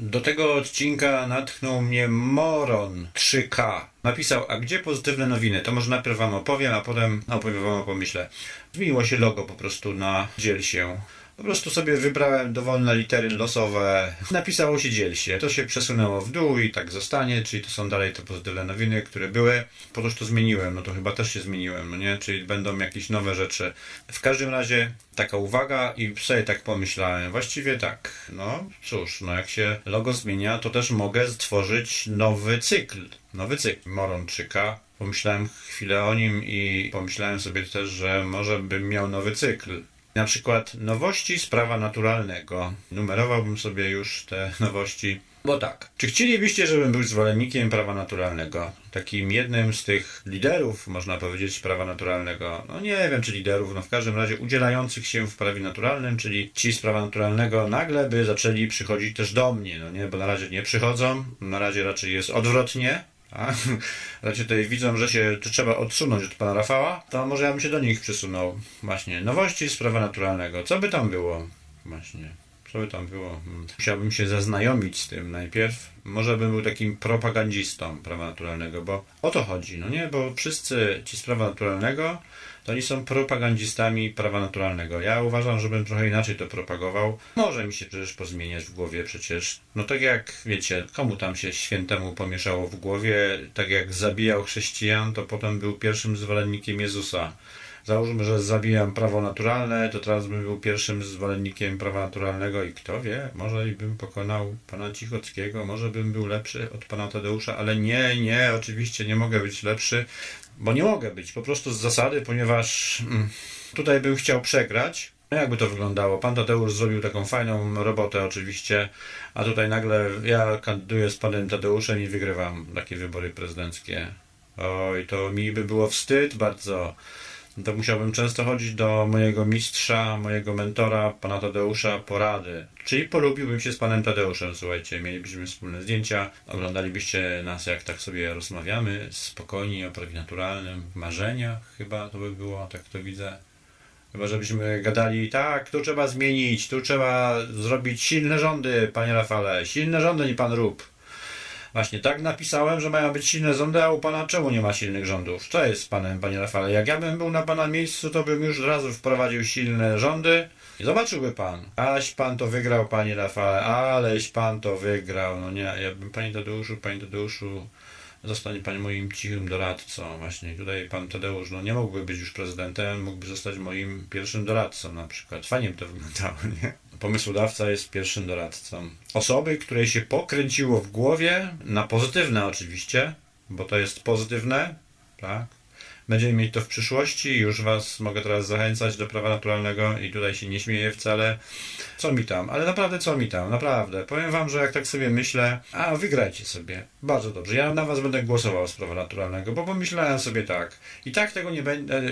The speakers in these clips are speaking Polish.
Do tego odcinka natchnął mnie Moron 3K. Napisał, a gdzie pozytywne nowiny? To może najpierw wam opowiem, a potem opowiem wam o pomyśle. Zmieniło się logo po prostu na dziel się. Po prostu sobie wybrałem dowolne litery losowe. Napisało się dziel się. To się przesunęło w dół i tak zostanie, czyli to są dalej te pozytywne nowiny, które były. Po prostu zmieniłem, no to chyba też się zmieniłem, no nie? Czyli będą jakieś nowe rzeczy. W każdym razie taka uwaga i sobie tak pomyślałem. Właściwie tak, no cóż, no jak się logo zmienia, to też mogę stworzyć nowy cykl. Nowy cykl Moronczyka. Pomyślałem chwilę o nim i pomyślałem sobie też, że może bym miał nowy cykl. Na przykład nowości z prawa naturalnego. Numerowałbym sobie już te nowości. Bo tak, czy chcielibyście, żebym był zwolennikiem prawa naturalnego? Takim jednym z tych liderów, można powiedzieć, prawa naturalnego. No nie wiem, czy liderów, no w każdym razie udzielających się w prawie naturalnym, czyli ci z prawa naturalnego nagle by zaczęli przychodzić też do mnie, no nie, bo na razie nie przychodzą, na razie raczej jest odwrotnie, a raczej tutaj widzą, że się trzeba odsunąć od pana Rafała, to może ja bym się do nich przysunął. Właśnie, nowości z prawa naturalnego. Co by tam było? Właśnie, co by tam było? Hmm. Musiałbym się zaznajomić z tym najpierw. Może bym był takim propagandistą prawa naturalnego, bo o to chodzi, no nie? Bo wszyscy ci z prawa naturalnego to oni są propagandistami prawa naturalnego. Ja uważam, żebym trochę inaczej to propagował. Może mi się przecież pozmieniać w głowie przecież. No tak jak, wiecie, komu tam się świętemu pomieszało w głowie, tak jak zabijał chrześcijan, to potem był pierwszym zwolennikiem Jezusa. Załóżmy, że zabijam prawo naturalne, to teraz bym był pierwszym zwolennikiem prawa naturalnego i kto wie, może bym pokonał pana Cichockiego, może bym był lepszy od pana Tadeusza, ale nie, nie, oczywiście nie mogę być lepszy, bo nie mogę być po prostu z zasady, ponieważ mm, tutaj bym chciał przegrać. No jakby to wyglądało? Pan Tadeusz zrobił taką fajną robotę oczywiście, a tutaj nagle ja kandyduję z panem Tadeuszem i wygrywam takie wybory prezydenckie. Oj, to mi by było wstyd bardzo. To musiałbym często chodzić do mojego mistrza, mojego mentora, pana Tadeusza, porady. Czyli polubiłbym się z panem Tadeuszem, słuchajcie, mielibyśmy wspólne zdjęcia, oglądalibyście nas, jak tak sobie rozmawiamy, spokojnie, o prawie naturalnym, w marzeniach chyba to by było, tak to widzę. Chyba, żebyśmy gadali, tak, tu trzeba zmienić, tu trzeba zrobić silne rządy, panie Rafale, silne rządy, nie pan rób. Właśnie tak napisałem, że mają być silne rządy, a u pana czemu nie ma silnych rządów? Co jest z panem, panie Rafale? Jak ja bym był na pana miejscu, to bym już od razu wprowadził silne rządy i zobaczyłby pan. Aleś pan to wygrał, panie Rafale, aleś pan to wygrał. No nie, ja bym, panie Tadeuszu, panie Tadeuszu, zostanie pan moim cichym doradcą. Właśnie tutaj pan Tadeusz, no nie mógłby być już prezydentem, mógłby zostać moim pierwszym doradcą na przykład. Fajnie by to wyglądało, nie? Pomysłodawca jest pierwszym doradcą. Osoby, której się pokręciło w głowie, na pozytywne oczywiście, bo to jest pozytywne, tak? Będziemy mieć to w przyszłości. Już Was mogę teraz zachęcać do prawa naturalnego i tutaj się nie śmieję wcale. Co mi tam? Ale naprawdę co mi tam? Naprawdę. Powiem Wam, że jak tak sobie myślę, a wygrajcie sobie. Bardzo dobrze. Ja na Was będę głosował z prawa naturalnego, bo pomyślałem sobie tak. I tak tego nie będę.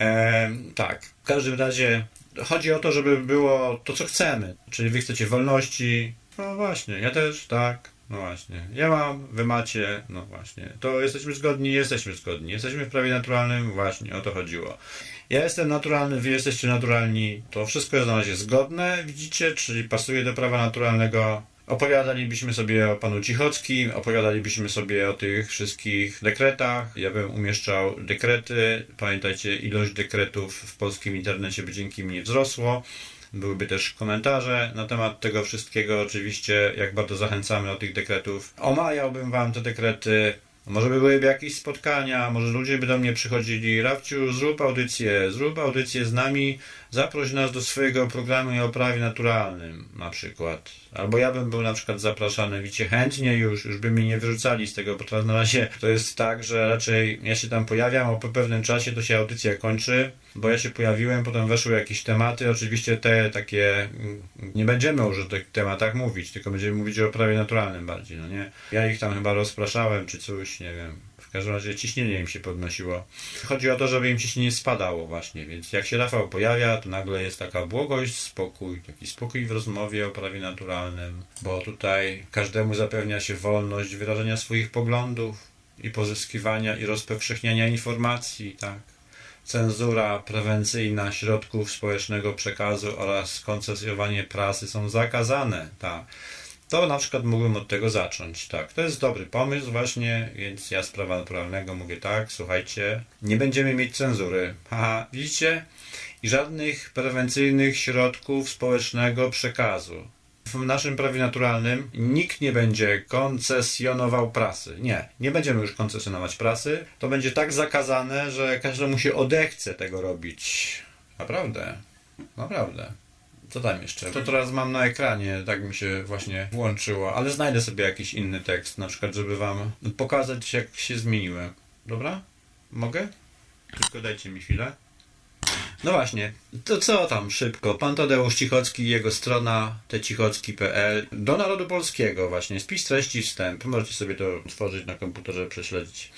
e, tak. W każdym razie chodzi o to, żeby było to, co chcemy. Czyli Wy chcecie wolności. No właśnie, ja też, tak. No właśnie. Ja mam, wy macie, no właśnie. To jesteśmy zgodni, jesteśmy zgodni. Jesteśmy w prawie naturalnym, właśnie, o to chodziło. Ja jestem naturalny, wy jesteście naturalni. To wszystko jest na razie zgodne, widzicie, czyli pasuje do prawa naturalnego. Opowiadalibyśmy sobie o panu Cichockim, opowiadalibyśmy sobie o tych wszystkich dekretach. Ja bym umieszczał dekrety. Pamiętajcie, ilość dekretów w polskim internecie by dzięki mnie wzrosło. Byłyby też komentarze na temat tego wszystkiego, oczywiście, jak bardzo zachęcamy do tych dekretów. Omawiałbym wam te dekrety. Może by byłyby jakieś spotkania, może ludzie by do mnie przychodzili. Rafciu, zrób audycję, zrób audycję z nami, zaproś nas do swojego programu o prawie naturalnym, na przykład. Albo ja bym był na przykład zapraszany, widzicie, chętnie już, już by mnie nie wyrzucali z tego, bo teraz na razie to jest tak, że raczej ja się tam pojawiam, a po pewnym czasie to się audycja kończy, bo ja się pojawiłem, potem weszły jakieś tematy, oczywiście te takie, mm, nie będziemy już o tych tematach mówić, tylko będziemy mówić o prawie naturalnym bardziej, no nie? Ja ich tam chyba rozpraszałem, czy coś, nie wiem. Każdym razie ciśnienie im się podnosiło. Chodzi o to, żeby im ciśnienie spadało właśnie, więc jak się Rafał pojawia, to nagle jest taka błogość, spokój, taki spokój w rozmowie o prawie naturalnym, bo tutaj każdemu zapewnia się wolność wyrażenia swoich poglądów i pozyskiwania i rozpowszechniania informacji, tak. cenzura prewencyjna środków społecznego przekazu oraz koncesjonowanie prasy są zakazane. Tak. To na przykład mógłbym od tego zacząć. Tak, to jest dobry pomysł właśnie, więc ja z prawa naturalnego mówię tak, słuchajcie, nie będziemy mieć cenzury. Haha, widzicie? I żadnych prewencyjnych środków społecznego przekazu. W naszym prawie naturalnym nikt nie będzie koncesjonował prasy. Nie, nie będziemy już koncesjonować prasy. To będzie tak zakazane, że każdemu się odechce tego robić. Naprawdę. Naprawdę. Co tam jeszcze? To teraz mam na ekranie, tak mi się właśnie włączyło, ale znajdę sobie jakiś inny tekst, na przykład, żeby wam pokazać, jak się zmieniłem. Dobra? Mogę? Tylko dajcie mi chwilę. No właśnie, to co tam szybko? Pan Tadeusz Cichocki jego strona tecichocki.pl do narodu polskiego właśnie, spis treści wstęp. Możecie sobie to tworzyć na komputerze, prześledzić.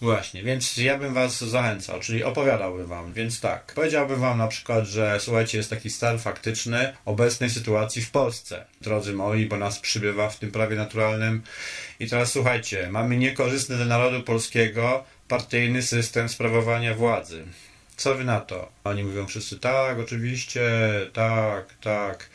Właśnie, więc ja bym was zachęcał, czyli opowiadałbym wam, więc tak. Powiedziałbym wam na przykład, że słuchajcie, jest taki stan faktyczny obecnej sytuacji w Polsce. Drodzy moi, bo nas przybywa w tym prawie naturalnym. I teraz słuchajcie, mamy niekorzystny dla narodu polskiego partyjny system sprawowania władzy. Co wy na to? Oni mówią wszyscy tak, oczywiście, tak, tak.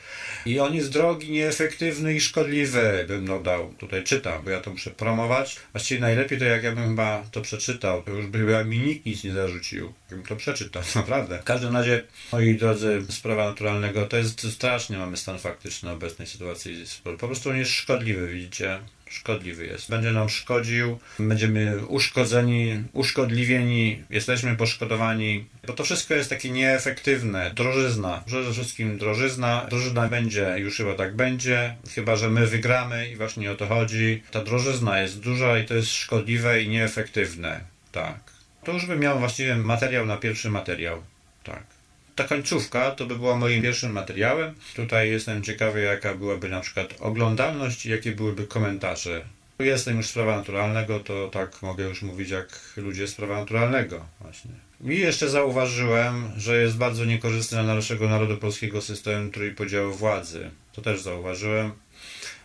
I on jest drogi, nieefektywny i szkodliwy, bym dodał. Tutaj czytam, bo ja to muszę promować. Właściwie najlepiej to jak ja bym chyba to przeczytał, to już by chyba mi nikt nic nie zarzucił. Bym to przeczytał, naprawdę. W każdym razie, moi drodzy, z prawa naturalnego, to jest strasznie mamy stan faktyczny obecnej sytuacji. Po prostu on jest szkodliwy, widzicie? Szkodliwy jest. Będzie nam szkodził, będziemy uszkodzeni, uszkodliwieni, jesteśmy poszkodowani, bo to wszystko jest takie nieefektywne. Drożyzna, przede wszystkim drożyzna. Drożyzna będzie, już chyba tak będzie, chyba że my wygramy i właśnie o to chodzi. Ta drożyzna jest duża i to jest szkodliwe i nieefektywne. Tak. To już bym miał właściwie materiał na pierwszy materiał. Tak ta końcówka to by była moim pierwszym materiałem. Tutaj jestem ciekawy, jaka byłaby na przykład oglądalność i jakie byłyby komentarze. Jestem już z prawa naturalnego, to tak mogę już mówić jak ludzie z prawa naturalnego właśnie. I jeszcze zauważyłem, że jest bardzo niekorzystny dla naszego narodu polskiego system trójpodziału władzy. To też zauważyłem.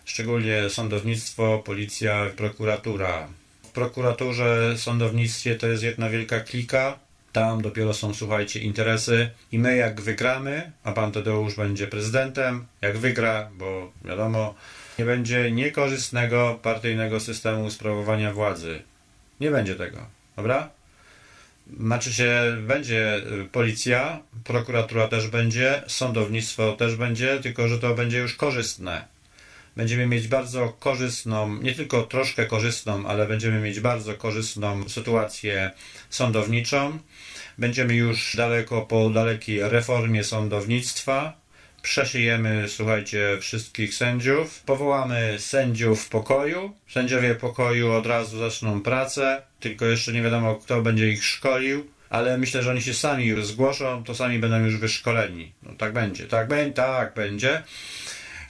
Szczególnie sądownictwo, policja, prokuratura. W prokuraturze, sądownictwie to jest jedna wielka klika, tam dopiero są, słuchajcie, interesy. I my, jak wygramy, a pan Tadeusz będzie prezydentem, jak wygra, bo wiadomo, nie będzie niekorzystnego partyjnego systemu sprawowania władzy. Nie będzie tego, dobra? Znaczy się, będzie policja, prokuratura też będzie, sądownictwo też będzie, tylko że to będzie już korzystne. Będziemy mieć bardzo korzystną, nie tylko troszkę korzystną, ale będziemy mieć bardzo korzystną sytuację sądowniczą. Będziemy już daleko po dalekiej reformie sądownictwa. Przeszyjemy, słuchajcie, wszystkich sędziów. Powołamy sędziów pokoju. Sędziowie pokoju od razu zaczną pracę, tylko jeszcze nie wiadomo, kto będzie ich szkolił ale myślę, że oni się sami już zgłoszą, to sami będą już wyszkoleni. No tak będzie, tak, będzie, tak będzie.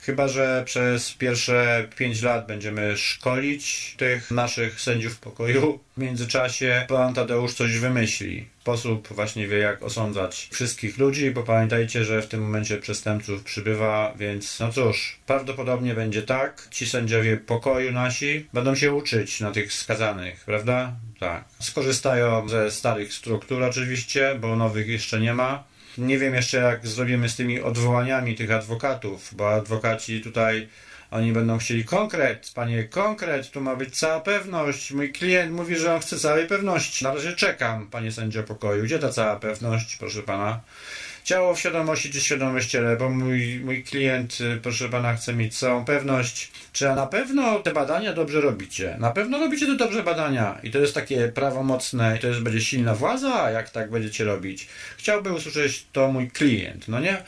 Chyba, że przez pierwsze 5 lat będziemy szkolić tych naszych sędziów pokoju. W międzyczasie pan Tadeusz coś wymyśli. Sposób właśnie wie, jak osądzać wszystkich ludzi, bo pamiętajcie, że w tym momencie przestępców przybywa, więc no cóż, prawdopodobnie będzie tak. Ci sędziowie pokoju nasi będą się uczyć na tych skazanych, prawda? Tak. Skorzystają ze starych struktur oczywiście, bo nowych jeszcze nie ma. Nie wiem jeszcze, jak zrobimy z tymi odwołaniami tych adwokatów, bo adwokaci tutaj oni będą chcieli konkret, panie, konkret, tu ma być cała pewność. Mój klient mówi, że on chce całej pewności. Na razie czekam, panie sędzio pokoju. Gdzie ta cała pewność, proszę pana? Ciało w świadomości czy świadomość ciele, bo mój, mój klient, y, proszę pana, chce mieć całą pewność, czy na pewno te badania dobrze robicie. Na pewno robicie te dobrze badania i to jest takie prawomocne, i to jest będzie silna władza, jak tak będziecie robić. Chciałby usłyszeć to mój klient, no nie?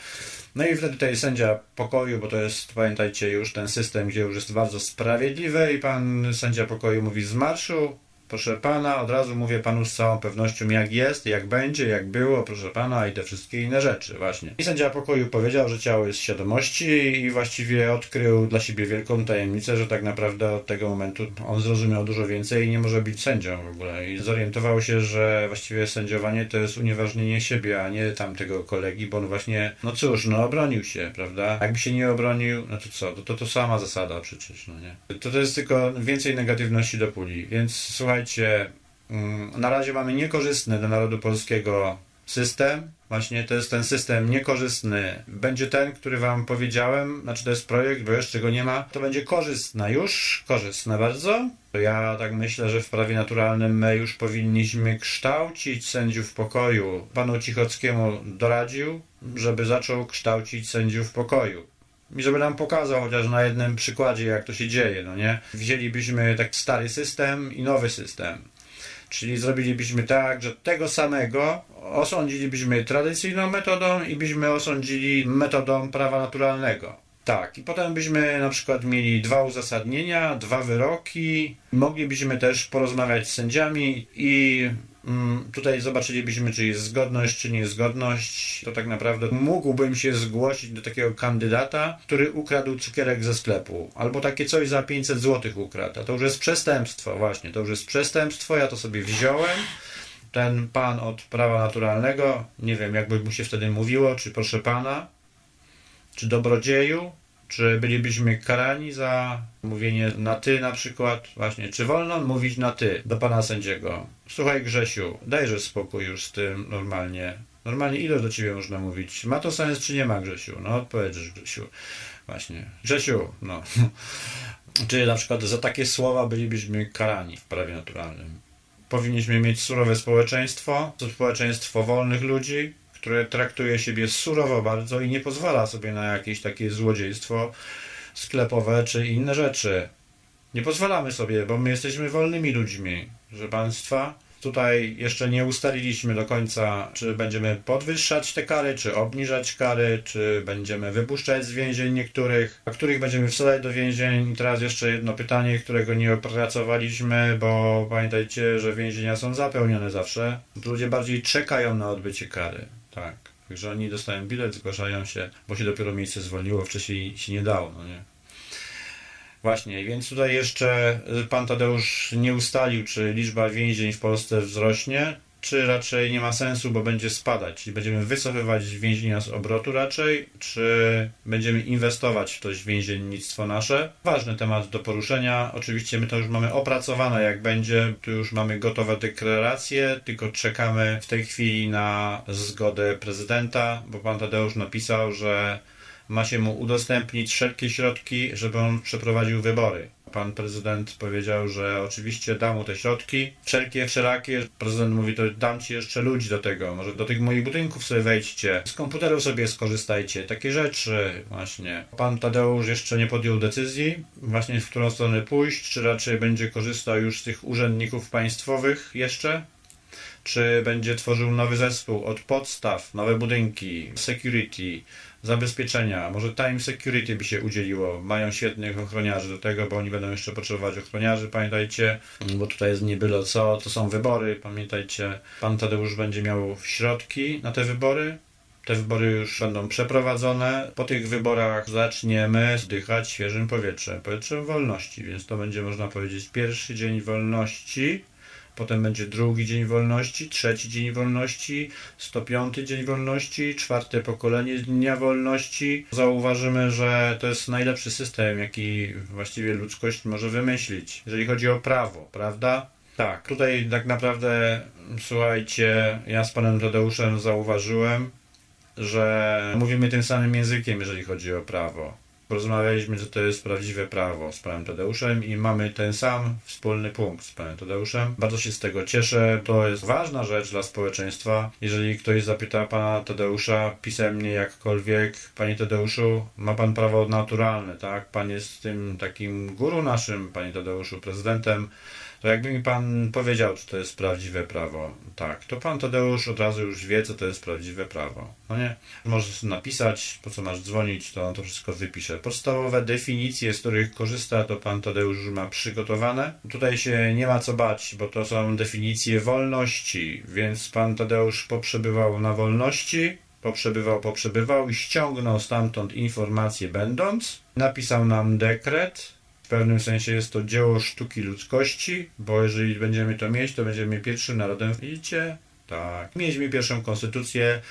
No i wtedy tutaj sędzia pokoju, bo to jest, pamiętajcie, już ten system, gdzie już jest bardzo sprawiedliwy i pan sędzia pokoju mówi z marszu, Proszę pana, od razu mówię panu z całą pewnością, jak jest, jak będzie, jak było, proszę pana, i te wszystkie inne rzeczy, właśnie. I sędzia pokoju powiedział, że ciało jest świadomości i właściwie odkrył dla siebie wielką tajemnicę, że tak naprawdę od tego momentu on zrozumiał dużo więcej i nie może być sędzią w ogóle. I zorientował się, że właściwie sędziowanie to jest unieważnienie siebie, a nie tamtego kolegi, bo on właśnie, no cóż, no obronił się, prawda? Jakby się nie obronił, no to co? To to, to sama zasada przecież, no nie? To to jest tylko więcej negatywności do puli, więc słuchaj, słuchajcie, mm, na razie mamy niekorzystny dla narodu polskiego system, właśnie to jest ten system niekorzystny, będzie ten, który wam powiedziałem, znaczy to jest projekt, bo jeszcze go nie ma, to będzie korzystna już, korzystna bardzo. Ja tak myślę, że w prawie naturalnym my już powinniśmy kształcić sędziów pokoju. Panu Cichockiemu doradził, żeby zaczął kształcić sędziów pokoju. I żeby nam pokazał chociaż na jednym przykładzie, jak to się dzieje, no nie? Wzięlibyśmy tak stary system i nowy system. Czyli zrobilibyśmy tak, że tego samego osądzilibyśmy tradycyjną metodą i byśmy osądzili metodą prawa naturalnego. Tak, i potem byśmy na przykład mieli dwa uzasadnienia, dwa wyroki. Moglibyśmy też porozmawiać z sędziami i tutaj zobaczylibyśmy, czy jest zgodność, czy niezgodność. To tak naprawdę mógłbym się zgłosić do takiego kandydata, który ukradł cukierek ze sklepu, albo takie coś za 500 zł ukradł. A to już jest przestępstwo, właśnie, to już jest przestępstwo. Ja to sobie wziąłem ten pan od prawa naturalnego, nie wiem, jakby mu się wtedy mówiło, czy proszę pana, czy dobrodzieju, czy bylibyśmy karani za mówienie na ty na przykład, właśnie, czy wolno mówić na ty do pana sędziego? Słuchaj Grzesiu, dajże spokój już z tym normalnie. Normalnie ile do ciebie można mówić? Ma to sens, czy nie ma Grzesiu? No odpowiedzisz Grzesiu. Właśnie. Grzesiu, no. Czy na przykład za takie słowa bylibyśmy karani w prawie naturalnym? Powinniśmy mieć surowe społeczeństwo, społeczeństwo wolnych ludzi, które traktuje siebie surowo bardzo i nie pozwala sobie na jakieś takie złodziejstwo sklepowe czy inne rzeczy. Nie pozwalamy sobie, bo my jesteśmy wolnymi ludźmi, że państwa. Tutaj jeszcze nie ustaliliśmy do końca, czy będziemy podwyższać te kary, czy obniżać kary, czy będziemy wypuszczać z więzień niektórych, a których będziemy wsadzać do więzień. I teraz jeszcze jedno pytanie, którego nie opracowaliśmy, bo pamiętajcie, że więzienia są zapełnione zawsze. Ludzie bardziej czekają na odbycie kary. Tak. Także oni dostają bilet, zgłaszają się, bo się dopiero miejsce zwolniło, wcześniej się nie dało, no nie? Właśnie, więc tutaj jeszcze pan Tadeusz nie ustalił, czy liczba więzień w Polsce wzrośnie, czy raczej nie ma sensu, bo będzie spadać. Czyli będziemy wycofywać więzienia z obrotu raczej, czy będziemy inwestować w to więziennictwo nasze. Ważny temat do poruszenia. Oczywiście my to już mamy opracowane, jak będzie. Tu już mamy gotowe deklaracje, tylko czekamy w tej chwili na zgodę prezydenta, bo pan Tadeusz napisał, że ma się mu udostępnić wszelkie środki, żeby on przeprowadził wybory. Pan prezydent powiedział, że oczywiście da mu te środki, wszelkie, wszelakie. Prezydent mówi, to dam ci jeszcze ludzi do tego, może do tych moich budynków sobie wejdźcie, z komputerów sobie skorzystajcie, takie rzeczy właśnie. Pan Tadeusz jeszcze nie podjął decyzji, właśnie w którą stronę pójść, czy raczej będzie korzystał już z tych urzędników państwowych jeszcze, czy będzie tworzył nowy zespół od podstaw, nowe budynki, security, zabezpieczenia, może time security by się udzieliło. Mają świetnych ochroniarzy do tego, bo oni będą jeszcze potrzebować ochroniarzy, pamiętajcie, bo tutaj jest nie byle co, to są wybory, pamiętajcie, pan Tadeusz będzie miał środki na te wybory. Te wybory już będą przeprowadzone. Po tych wyborach zaczniemy zdychać świeżym powietrzem, powietrzem wolności, więc to będzie można powiedzieć pierwszy dzień wolności potem będzie drugi dzień wolności, trzeci dzień wolności, 105 dzień wolności, czwarte pokolenie dnia wolności. Zauważymy, że to jest najlepszy system, jaki właściwie ludzkość może wymyślić, jeżeli chodzi o prawo, prawda? Tak, tutaj tak naprawdę, słuchajcie, ja z panem Tadeuszem zauważyłem, że mówimy tym samym językiem, jeżeli chodzi o prawo porozmawialiśmy, że to jest prawdziwe prawo z panem Tadeuszem i mamy ten sam wspólny punkt z panem Tadeuszem. Bardzo się z tego cieszę. To jest ważna rzecz dla społeczeństwa. Jeżeli ktoś zapyta pana Tadeusza pisemnie jakkolwiek, panie Tadeuszu, ma pan prawo naturalne, tak? Pan jest tym takim guru naszym, panie Tadeuszu, prezydentem to jakby mi pan powiedział, czy to jest prawdziwe prawo, tak, to pan Tadeusz od razu już wie, co to jest prawdziwe prawo. No nie? Możesz napisać, po co masz dzwonić, to on to wszystko wypisze. Podstawowe definicje, z których korzysta, to pan Tadeusz już ma przygotowane. Tutaj się nie ma co bać, bo to są definicje wolności, więc pan Tadeusz poprzebywał na wolności, poprzebywał, poprzebywał i ściągnął stamtąd informacje będąc. Napisał nam dekret, pewnym sensie jest to dzieło sztuki ludzkości, bo jeżeli będziemy to mieć, to będziemy pierwszym narodem. Widzicie? Tak. Mieliśmy pierwszą konstytucję,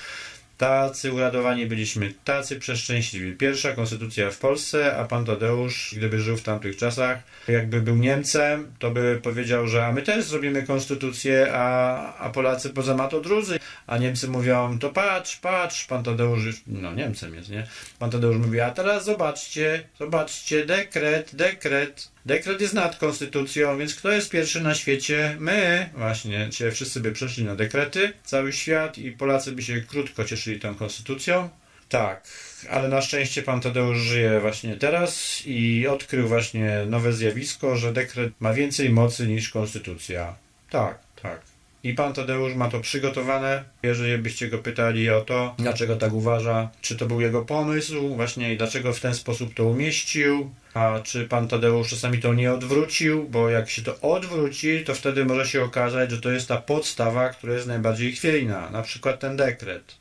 Tacy uradowani byliśmy, tacy przeszczęśliwi. Pierwsza konstytucja w Polsce, a pan Tadeusz, gdyby żył w tamtych czasach, jakby był Niemcem, to by powiedział, że a my też zrobimy konstytucję, a, a Polacy poza ma to drudzy. A Niemcy mówią, to patrz, patrz, pan Tadeusz, no Niemcem jest, nie? Pan Tadeusz mówi, a teraz zobaczcie, zobaczcie, dekret, dekret. Dekret jest nad konstytucją, więc kto jest pierwszy na świecie? My. Właśnie, dzisiaj wszyscy by przeszli na dekrety, cały świat i Polacy by się krótko cieszyli tą konstytucją. Tak, ale na szczęście pan Tadeusz żyje właśnie teraz i odkrył właśnie nowe zjawisko, że dekret ma więcej mocy niż konstytucja. Tak, tak. I pan Tadeusz ma to przygotowane. Jeżeli byście go pytali o to, dlaczego tak uważa, czy to był jego pomysł, właśnie i dlaczego w ten sposób to umieścił, a czy pan Tadeusz czasami to nie odwrócił, bo jak się to odwróci, to wtedy może się okazać, że to jest ta podstawa, która jest najbardziej chwiejna, na przykład ten dekret.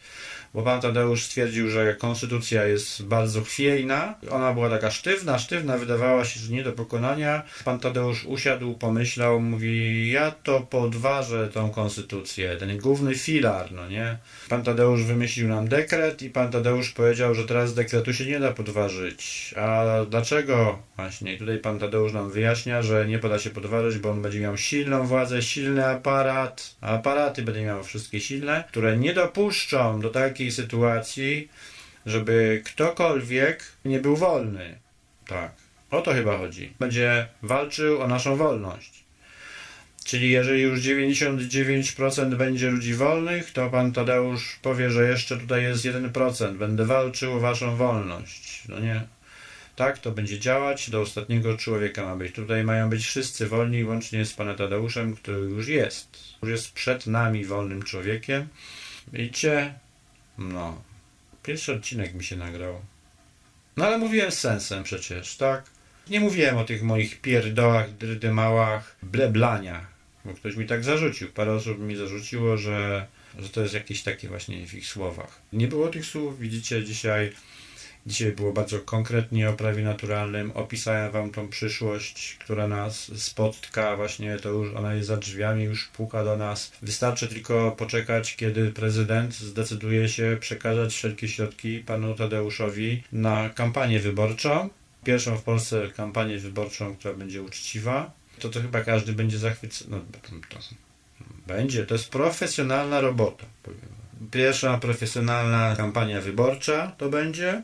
Bo pan Tadeusz stwierdził, że konstytucja jest bardzo chwiejna. Ona była taka sztywna, sztywna, wydawała się, że nie do pokonania. Pan Tadeusz usiadł, pomyślał, mówi, ja to podważę tą konstytucję, ten główny filar, no nie? Pan Tadeusz wymyślił nam dekret i pan Tadeusz powiedział, że teraz dekretu się nie da podważyć. A dlaczego? Właśnie, tutaj pan Tadeusz nam wyjaśnia, że nie poda się podważyć, bo on będzie miał silną władzę, silny aparat, aparaty będzie miało wszystkie silne, które nie dopuszczą do takiej sytuacji, żeby ktokolwiek nie był wolny. Tak. O to chyba chodzi. Będzie walczył o naszą wolność. Czyli jeżeli już 99% będzie ludzi wolnych, to pan Tadeusz powie, że jeszcze tutaj jest 1%. Będę walczył o waszą wolność. No nie. Tak, to będzie działać. Do ostatniego człowieka ma być. Tutaj mają być wszyscy wolni, łącznie z panem Tadeuszem, który już jest. Już jest przed nami wolnym człowiekiem. Widzicie? No. Pierwszy odcinek mi się nagrał. No ale mówiłem z sensem przecież, tak? Nie mówiłem o tych moich pierdołach, drydymałach, bleblaniach. Bo ktoś mi tak zarzucił. Parę osób mi zarzuciło, że, że to jest jakieś takie właśnie w ich słowach. Nie było tych słów, widzicie dzisiaj. Dzisiaj było bardzo konkretnie o prawie naturalnym. Opisałem wam tą przyszłość, która nas spotka. Właśnie to już ona jest za drzwiami, już puka do nas. Wystarczy tylko poczekać, kiedy prezydent zdecyduje się przekazać wszelkie środki panu Tadeuszowi na kampanię wyborczą. Pierwszą w Polsce kampanię wyborczą, która będzie uczciwa. To to chyba każdy będzie zachwycony. No, to będzie. To jest profesjonalna robota. Pierwsza profesjonalna kampania wyborcza to będzie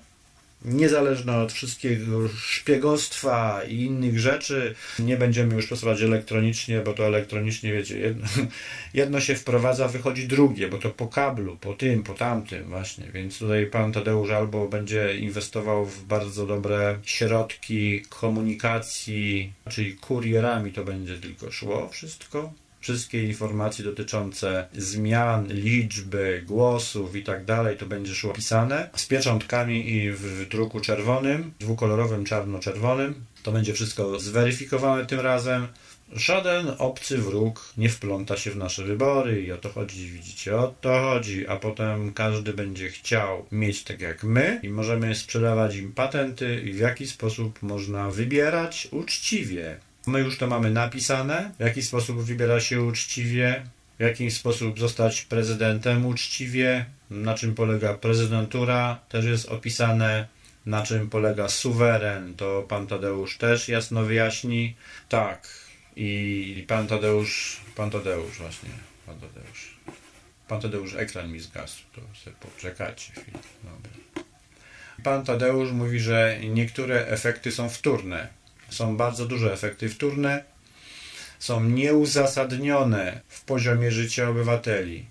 niezależna od wszystkiego szpiegostwa i innych rzeczy. Nie będziemy już stosować elektronicznie, bo to elektronicznie, wiecie, jedno, jedno się wprowadza, wychodzi drugie, bo to po kablu, po tym, po tamtym właśnie. Więc tutaj pan Tadeusz albo będzie inwestował w bardzo dobre środki komunikacji, czyli kurierami to będzie tylko szło wszystko. Wszystkie informacje dotyczące zmian, liczby, głosów i tak dalej, to będzie szło pisane z pieczątkami i w druku czerwonym, dwukolorowym czarno-czerwonym. To będzie wszystko zweryfikowane tym razem. Żaden obcy wróg nie wpląta się w nasze wybory i o to chodzi, widzicie, o to chodzi, a potem każdy będzie chciał mieć tak jak my i możemy sprzedawać im patenty i w jaki sposób można wybierać uczciwie. My już to mamy napisane, w jaki sposób wybiera się uczciwie, w jaki sposób zostać prezydentem uczciwie, na czym polega prezydentura, też jest opisane, na czym polega suweren, to pan Tadeusz też jasno wyjaśni. Tak, i pan Tadeusz, pan Tadeusz właśnie, pan Tadeusz. Pan Tadeusz, ekran mi zgasł, to sobie poczekajcie chwilę. Dobra. Pan Tadeusz mówi, że niektóre efekty są wtórne. Są bardzo duże efekty wtórne, są nieuzasadnione w poziomie życia obywateli.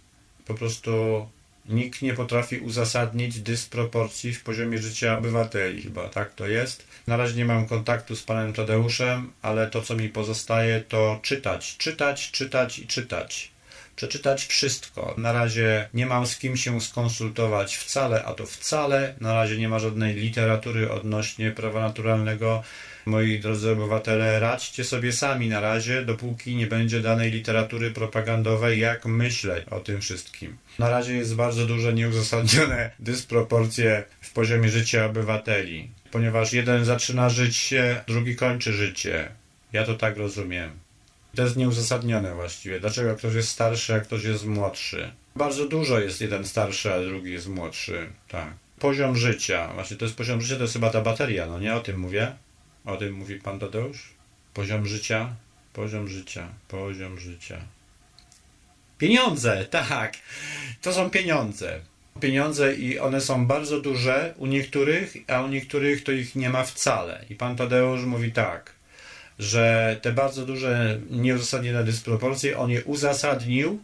Po prostu nikt nie potrafi uzasadnić dysproporcji w poziomie życia obywateli, chyba tak to jest. Na razie nie mam kontaktu z panem Tadeuszem, ale to co mi pozostaje to czytać, czytać, czytać i czytać. Przeczytać wszystko. Na razie nie mam z kim się skonsultować wcale, a to wcale. Na razie nie ma żadnej literatury odnośnie prawa naturalnego. Moi drodzy obywatele, radźcie sobie sami na razie, dopóki nie będzie danej literatury propagandowej, jak myśleć o tym wszystkim. Na razie jest bardzo duże nieuzasadnione dysproporcje w poziomie życia obywateli, ponieważ jeden zaczyna żyć się, drugi kończy życie. Ja to tak rozumiem. To jest nieuzasadnione właściwie. Dlaczego ktoś jest starszy, a ktoś jest młodszy? Bardzo dużo jest jeden starszy, a drugi jest młodszy. Tak. Poziom życia. Właśnie to jest poziom życia, to jest chyba ta bateria, no nie? O tym mówię. O tym mówi pan Tadeusz? Poziom życia. Poziom życia. Poziom życia. Pieniądze, tak. To są pieniądze. Pieniądze i one są bardzo duże u niektórych, a u niektórych to ich nie ma wcale. I pan Tadeusz mówi tak, że te bardzo duże nieuzasadnione dysproporcje on je uzasadnił,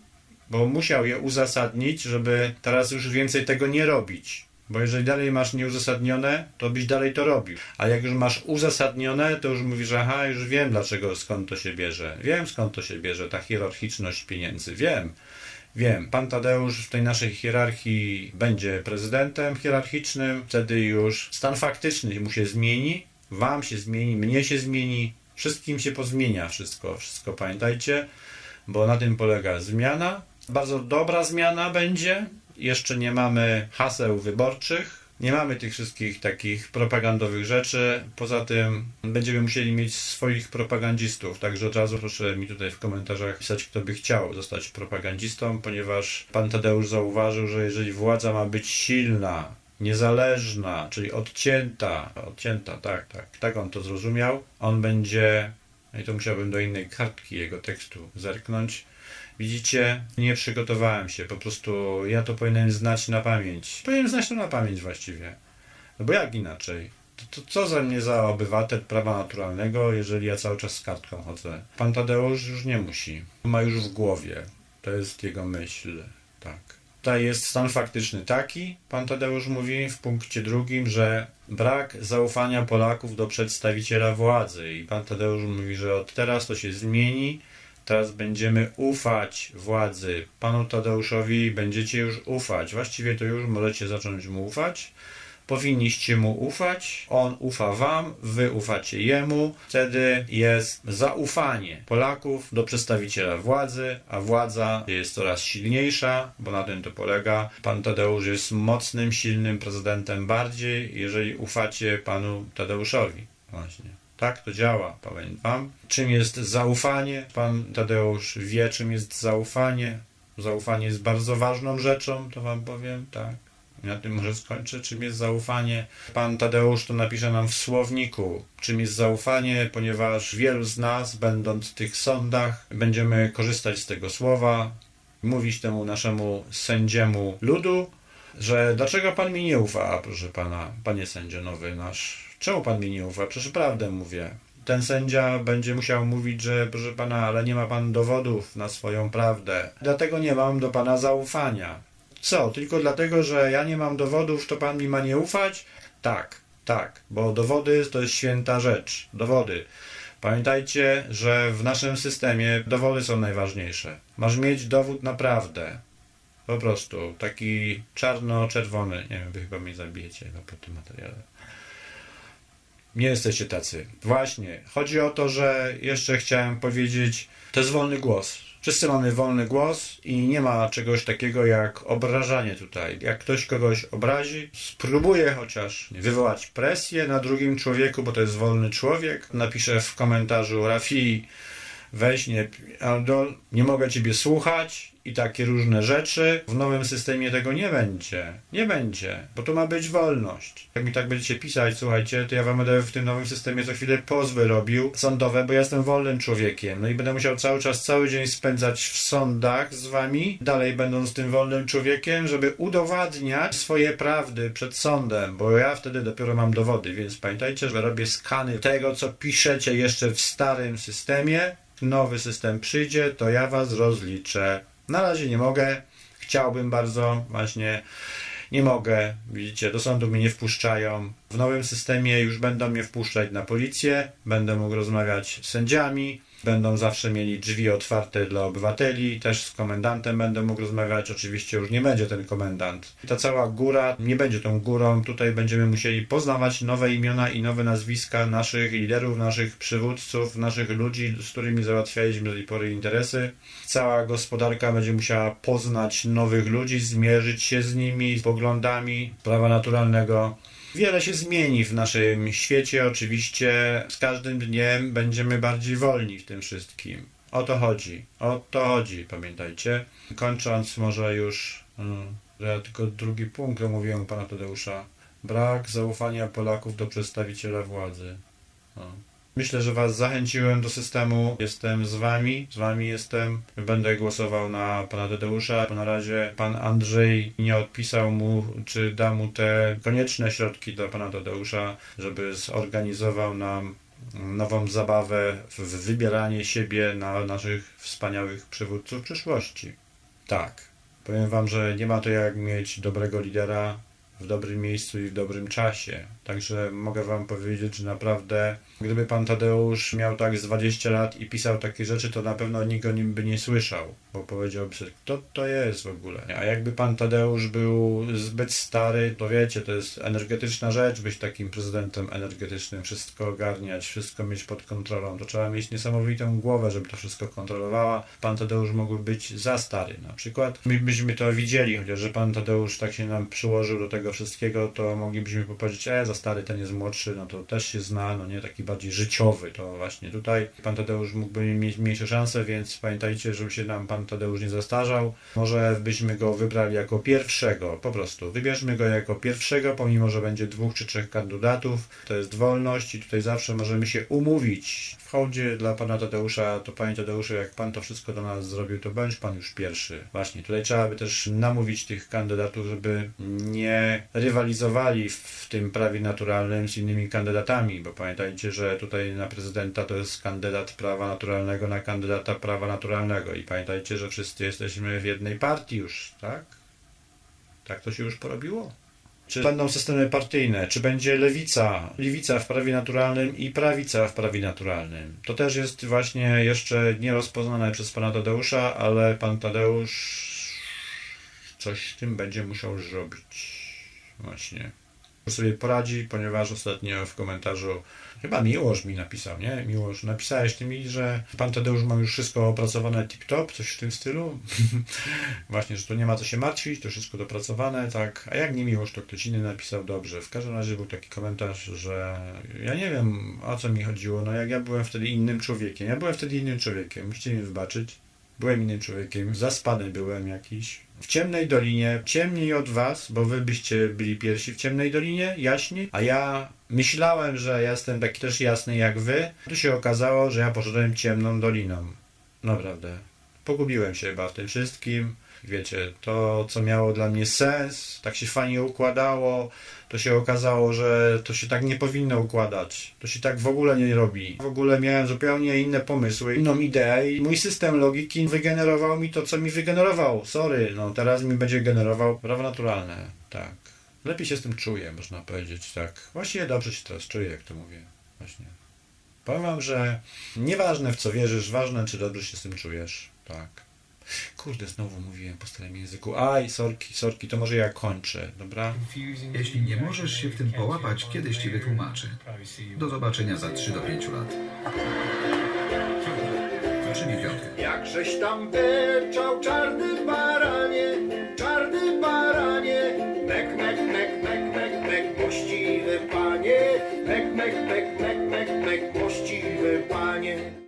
bo musiał je uzasadnić, żeby teraz już więcej tego nie robić. Bo jeżeli dalej masz nieuzasadnione, to byś dalej to robił. A jak już masz uzasadnione, to już mówisz, aha, już wiem dlaczego, skąd to się bierze. Wiem skąd to się bierze, ta hierarchiczność pieniędzy. Wiem. Wiem, pan Tadeusz w tej naszej hierarchii będzie prezydentem hierarchicznym, wtedy już stan faktyczny mu się zmieni, wam się zmieni, mnie się zmieni, wszystkim się pozmienia wszystko, wszystko pamiętajcie, bo na tym polega zmiana. Bardzo dobra zmiana będzie. Jeszcze nie mamy haseł wyborczych, nie mamy tych wszystkich takich propagandowych rzeczy. Poza tym będziemy musieli mieć swoich propagandzistów. Także od razu proszę mi tutaj w komentarzach pisać, kto by chciał zostać propagandzistą, ponieważ pan Tadeusz zauważył, że jeżeli władza ma być silna, niezależna, czyli odcięta, odcięta, tak, tak, tak on to zrozumiał, on będzie, no i to musiałbym do innej kartki jego tekstu zerknąć, Widzicie, nie przygotowałem się, po prostu ja to powinienem znać na pamięć. Powinienem znać to na pamięć właściwie. No bo jak inaczej? To, co za mnie za obywatel prawa naturalnego, jeżeli ja cały czas z kartką chodzę? Pan Tadeusz już nie musi. Ma już w głowie. To jest jego myśl. Tak. Tutaj jest stan faktyczny taki, pan Tadeusz mówi w punkcie drugim, że brak zaufania Polaków do przedstawiciela władzy. I pan Tadeusz mówi, że od teraz to się zmieni. Teraz będziemy ufać władzy. Panu Tadeuszowi będziecie już ufać. Właściwie to już możecie zacząć mu ufać. Powinniście mu ufać. On ufa wam, wy ufacie jemu. Wtedy jest zaufanie Polaków do przedstawiciela władzy, a władza jest coraz silniejsza, bo na tym to polega. Pan Tadeusz jest mocnym, silnym prezydentem bardziej, jeżeli ufacie panu Tadeuszowi. Właśnie. Tak to działa, powiem wam. Czym jest zaufanie? Pan Tadeusz wie, czym jest zaufanie. Zaufanie jest bardzo ważną rzeczą, to wam powiem, tak. Na tym może skończę. Czym jest zaufanie? Pan Tadeusz to napisze nam w słowniku, czym jest zaufanie, ponieważ wielu z nas, będąc w tych sądach, będziemy korzystać z tego słowa, mówić temu naszemu sędziemu ludu, że dlaczego pan mi nie ufa, proszę pana, panie sędzio nowy nasz. Czemu pan mi nie ufa? Przecież prawdę mówię. Ten sędzia będzie musiał mówić, że proszę pana, ale nie ma pan dowodów na swoją prawdę. Dlatego nie mam do pana zaufania. Co? Tylko dlatego, że ja nie mam dowodów, to pan mi ma nie ufać? Tak, tak, bo dowody to jest święta rzecz. Dowody. Pamiętajcie, że w naszym systemie dowody są najważniejsze. Masz mieć dowód na prawdę. Po prostu. Taki czarno-czerwony. Nie wiem, wy chyba mnie zabijecie po tym materiale. Nie jesteście tacy. Właśnie. Chodzi o to, że jeszcze chciałem powiedzieć, to jest wolny głos. Wszyscy mamy wolny głos i nie ma czegoś takiego jak obrażanie tutaj. Jak ktoś kogoś obrazi, spróbuje chociaż wywołać presję na drugim człowieku, bo to jest wolny człowiek. Napiszę w komentarzu Rafi, weź nie, Aldol, nie mogę ciebie słuchać i takie różne rzeczy. W nowym systemie tego nie będzie. Nie będzie, bo tu ma być wolność. Jak mi tak będziecie pisać, słuchajcie, to ja wam będę w tym nowym systemie za chwilę pozwy robił sądowe, bo ja jestem wolnym człowiekiem. No i będę musiał cały czas, cały dzień spędzać w sądach z wami, dalej będąc tym wolnym człowiekiem, żeby udowadniać swoje prawdy przed sądem, bo ja wtedy dopiero mam dowody, więc pamiętajcie, że robię skany tego, co piszecie jeszcze w starym systemie. Nowy system przyjdzie, to ja was rozliczę. Na razie nie mogę. Chciałbym bardzo, właśnie nie mogę. Widzicie, do sądu mnie nie wpuszczają. W nowym systemie już będą mnie wpuszczać na policję, będę mógł rozmawiać z sędziami, będą zawsze mieli drzwi otwarte dla obywateli, też z komendantem będę mógł rozmawiać. Oczywiście już nie będzie ten komendant. Ta cała góra nie będzie tą górą. Tutaj będziemy musieli poznawać nowe imiona i nowe nazwiska naszych liderów, naszych przywódców, naszych ludzi, z którymi załatwialiśmy do tej pory interesy. Cała gospodarka będzie musiała poznać nowych ludzi, zmierzyć się z nimi, z poglądami prawa naturalnego. Wiele się zmieni w naszym świecie, oczywiście. Z każdym dniem będziemy bardziej wolni w tym wszystkim. O to chodzi. O to chodzi, pamiętajcie. Kończąc może już, mm, ja tylko drugi punkt omówiłem u pana Tadeusza. Brak zaufania Polaków do przedstawiciela władzy. O. Myślę, że was zachęciłem do systemu. Jestem z wami, z wami jestem. Będę głosował na pana Tadeusza, bo na razie pan Andrzej nie odpisał mu, czy da mu te konieczne środki dla pana Tadeusza, żeby zorganizował nam nową zabawę w wybieranie siebie na naszych wspaniałych przywódców przyszłości. Tak. Powiem wam, że nie ma to jak mieć dobrego lidera w dobrym miejscu i w dobrym czasie. Także mogę wam powiedzieć, że naprawdę gdyby pan Tadeusz miał tak z 20 lat i pisał takie rzeczy, to na pewno nikt o nim by nie słyszał, bo powiedziałby sobie, kto to jest w ogóle. A jakby pan Tadeusz był zbyt stary, to wiecie, to jest energetyczna rzecz być takim prezydentem energetycznym, wszystko ogarniać, wszystko mieć pod kontrolą. To trzeba mieć niesamowitą głowę, żeby to wszystko kontrolowała. Pan Tadeusz mógłby być za stary na przykład. My byśmy to widzieli, chociaż że pan Tadeusz tak się nam przyłożył do tego wszystkiego, to moglibyśmy powiedzieć, e, za stary, ten jest młodszy, no to też się zna, no nie, taki bardziej życiowy, to właśnie tutaj pan Tadeusz mógłby mieć mniejsze szanse, więc pamiętajcie, żeby się nam pan Tadeusz nie zastarzał. Może byśmy go wybrali jako pierwszego, po prostu. Wybierzmy go jako pierwszego, pomimo, że będzie dwóch czy trzech kandydatów. To jest wolność i tutaj zawsze możemy się umówić. W hołdzie dla pana Tadeusza, to panie Tadeuszu, jak pan to wszystko do nas zrobił, to bądź pan już pierwszy. Właśnie, tutaj trzeba by też namówić tych kandydatów, żeby nie rywalizowali w tym prawie naturalnym z innymi kandydatami, bo pamiętajcie, że tutaj na prezydenta to jest kandydat prawa naturalnego na kandydata prawa naturalnego i pamiętajcie, że wszyscy jesteśmy w jednej partii już, tak? Tak to się już porobiło? Czy będą systemy partyjne? Czy będzie lewica, lewica w prawie naturalnym i prawica w prawie naturalnym? To też jest właśnie jeszcze nierozpoznane przez pana Tadeusza, ale pan Tadeusz coś z tym będzie musiał zrobić. Właśnie. Sobie poradzi, ponieważ ostatnio w komentarzu chyba Miłosz mi napisał, nie? Miłosz, napisałeś ty mi, że pan Tadeusz ma już wszystko opracowane tip-top, coś w tym stylu. Właśnie, że tu nie ma co się martwić, to wszystko dopracowane, tak. A jak nie Miłosz, to ktoś inny napisał dobrze. W każdym razie był taki komentarz, że ja nie wiem o co mi chodziło, no jak ja byłem wtedy innym człowiekiem. Ja byłem wtedy innym człowiekiem, musicie mi wybaczyć. Byłem innym człowiekiem, zaspany byłem jakiś. W ciemnej dolinie, ciemniej od was, bo wy byście byli pierwsi w ciemnej dolinie, jaśniej, a ja myślałem, że jestem taki też jasny jak wy. Tu się okazało, że ja poszedłem ciemną doliną. Naprawdę. Pogubiłem się chyba w tym wszystkim. Wiecie, to co miało dla mnie sens, tak się fajnie układało, to się okazało, że to się tak nie powinno układać. To się tak w ogóle nie robi. W ogóle miałem zupełnie inne pomysły, inną ideę i mój system logiki wygenerował mi to, co mi wygenerował. Sorry, no teraz mi będzie generował prawo naturalne. Tak. Lepiej się z tym czuję, można powiedzieć, tak. Właściwie dobrze się teraz czuję, jak to mówię. Właśnie. Powiem wam, że nieważne w co wierzysz, ważne czy dobrze się z tym czujesz. Tak. Kurde, znowu mówiłem po starym języku. Aj, sorki, sorki, to może ja kończę, dobra? Jeśli nie możesz się w tym połapać, kiedyś ci wytłumaczy. Do zobaczenia za 3 do 5 lat. Przybij piątkę. Jakżeś tam byczał czarny baranie,